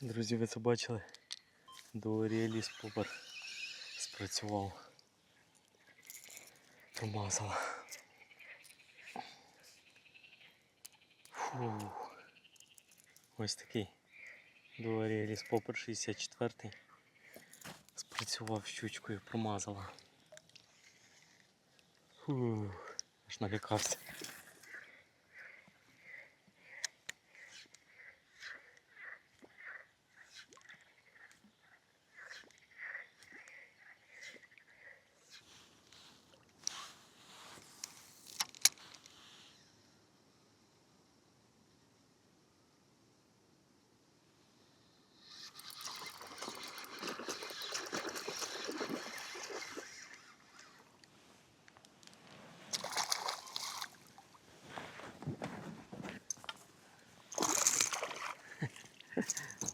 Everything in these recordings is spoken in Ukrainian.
Друзі, ви це бачили? Дуоріеліс попер спрацював. Промазала. Фу. Ось такий. Дуоріеліс попер 64 спрацював щучкою, промазала. Фу. Аж налякався.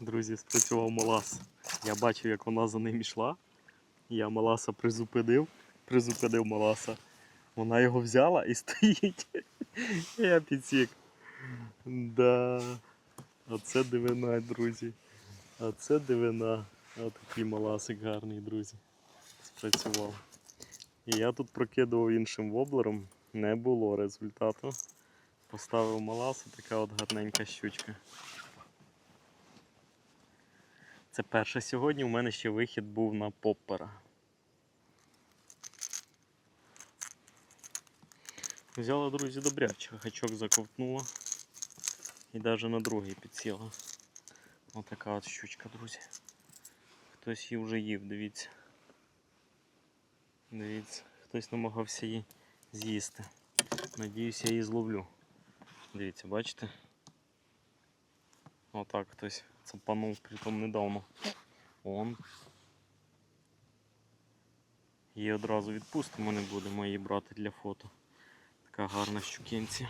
Друзі, спрацював Малас. Я бачив, як вона за ним йшла. Я Маласа призупинив, призупинив Маласа. Вона його взяла і стоїть. Я підсік. Да. Оце дивина, друзі. Оце дивина. Отакий маласик гарний, друзі. Спрацював. І я тут прокидував іншим воблером. Не було результату. Поставив маласу, така от гарненька щучка. Це перше сьогодні. У мене ще вихід був на поппера. Взяла, друзі, добряче, гачок заковтнула. І навіть на другий підсіла. Отака от щучка, друзі. Хтось її вже їв, дивіться. Дивіться, хтось намагався її з'їсти. Надіюсь, я її зловлю. Дивіться, бачите? Отак хтось цапанув, притом недавно. Он. Її одразу відпустимо, не будемо її брати для фото. Така гарна щукінці.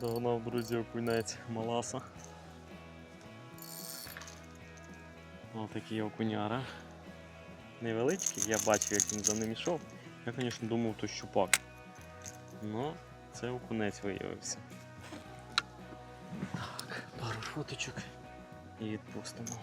Догнав, друзі, окунець маласа. Отакий окуняра. Невеличкий, я бачив, як він за ним йшов. Я, звісно, думав, то щупак. Ну, це окунець виявився. Так, пару фоточок і відпустимо.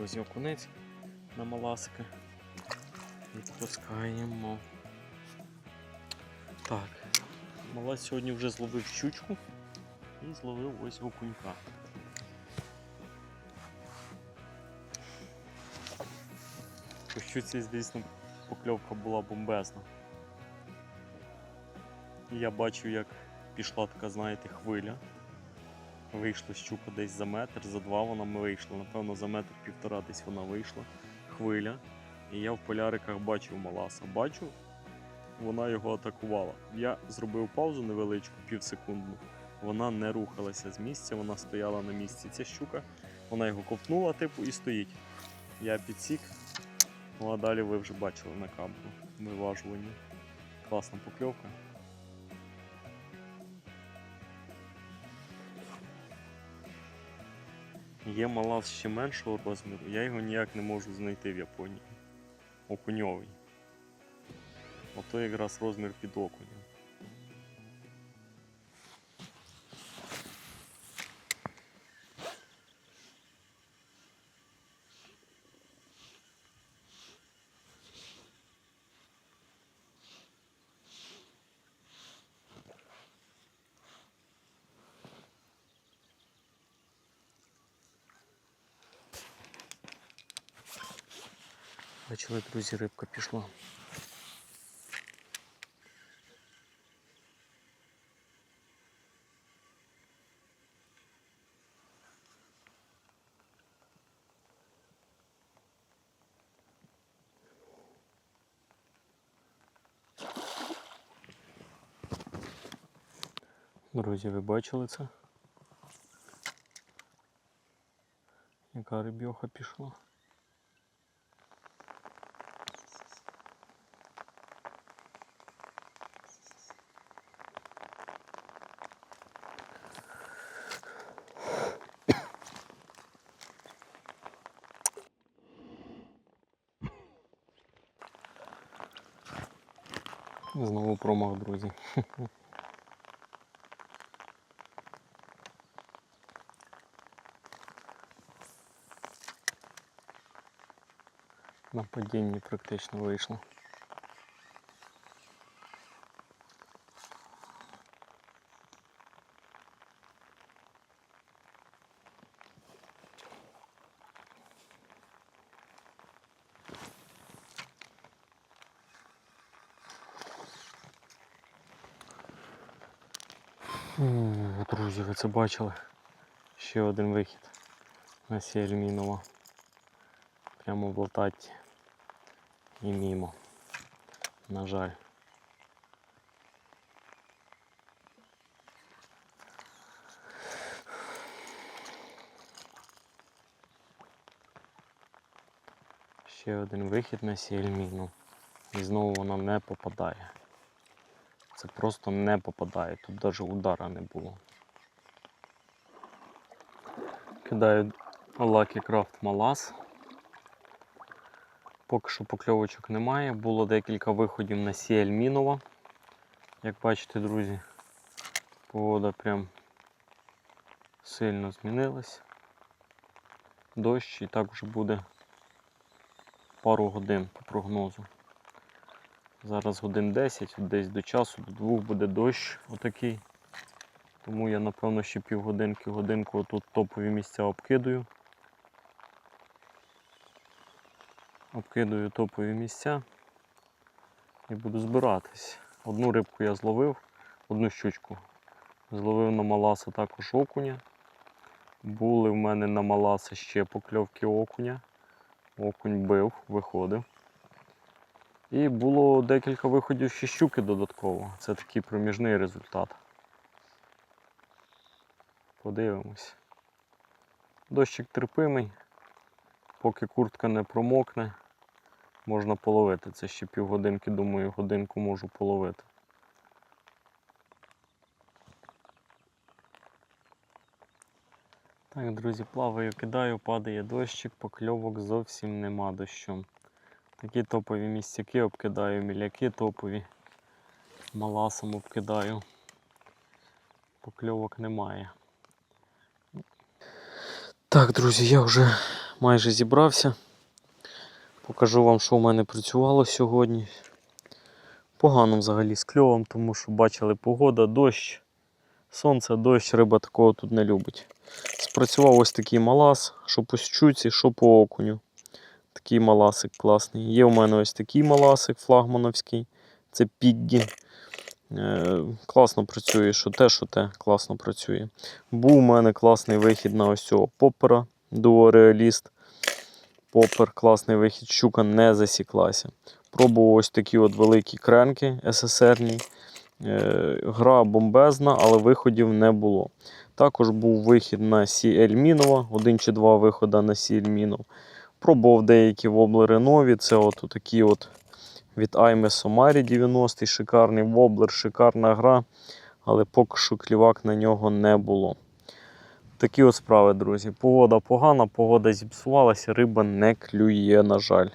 Отакий, друзі, окунець на маласика. Відпускаємо. Так, малась сьогодні вже зловив щучку і зловив ось окунька. По щуці, звісно, покльовка була бомбезна. Я бачу, як пішла така, знаєте, хвиля. Вийшла щука десь за метр, за два вона вийшла. Напевно, за метр півтора десь вона вийшла. Хвиля. І я в поляриках бачив маласа. Бачу, вона його атакувала. Я зробив паузу невеличку, півсекундну. Вона не рухалася з місця, вона стояла на місці. Ця щука, вона його ковтнула, типу, і стоїть. Я підсік. Ну а далі ви вже бачили на камеру виважування. Класна покльовка. Є малас ще меншого розміру, я його ніяк не можу знайти в Японії. Окуньовий. Ото якраз розмір під окуня. Бачили, друзі, рибка пішла. Друзі, ви бачили це? Яка рибьоха пішла? Знову промах, друзі. На падінні практично вийшло. Друзі, ви це бачили? Ще один вихід на Сіельмінова. Прямо в Лататті. І мімо. На жаль. Ще один вихід на Сіельміну. І знову вона не попадає. Це просто не попадає. Тут навіть удара не було. Кидаю Lucky Craft Малас. Поки що покльовочок немає. Було декілька виходів на Сіель Мінова. Як бачите, друзі, погода прям сильно змінилась. Дощ і так вже буде пару годин по прогнозу. Зараз годин 10, десь до часу, до двох буде дощ отакий. Тому я напевно ще півгодинки, годинку отут топові місця обкидую. Обкидую топові місця і буду збиратись. Одну рибку я зловив, одну щучку. Зловив на маласа також окуня. Були в мене на маласа ще покльовки окуня. Окунь бив, виходив. І було декілька виходів ще щуки додатково. Це такий проміжний результат. Подивимось. Дощик терпимий, поки куртка не промокне, можна половити. Це ще півгодинки, думаю, годинку можу половити. Так, друзі, плаваю, кидаю, падає дощик, покльовок зовсім нема дощом. Такі топові місцяки обкидаю, міляки топові. Маласом обкидаю. Покльовок немає. Так, друзі, я вже майже зібрався. Покажу вам, що в мене працювало сьогодні. Погано взагалі з кльовом, тому що бачили погода, дощ, сонце, дощ, риба такого тут не любить. Спрацював ось такий малас, що по щуці, що по окуню. Такий маласик класний. Є у мене ось такий маласик флагмановський. Це Піггі. Е, класно працює, що те, що те, класно працює. Був у мене класний вихід на ось цього попера Duo Realist. Попер, класний вихід, щука не засіклася. Пробував ось такі от великі кренки СССРні. Е, гра бомбезна, але виходів не було. Також був вихід на CL Мінова, один чи два виходи на CL Мінов. Пробував деякі воблери нові. Це от такі от від Айме Сомарі 90 шикарний воблер, шикарна гра, але поки що клівак на нього не було. Такі от справи, друзі. Погода погана, погода зіпсувалася, риба не клює, на жаль.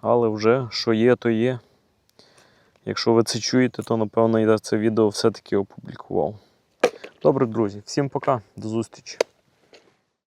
Але вже що є, то є. Якщо ви це чуєте, то напевно я це відео все-таки опублікував. Добре, друзі, всім пока, до зустрічі.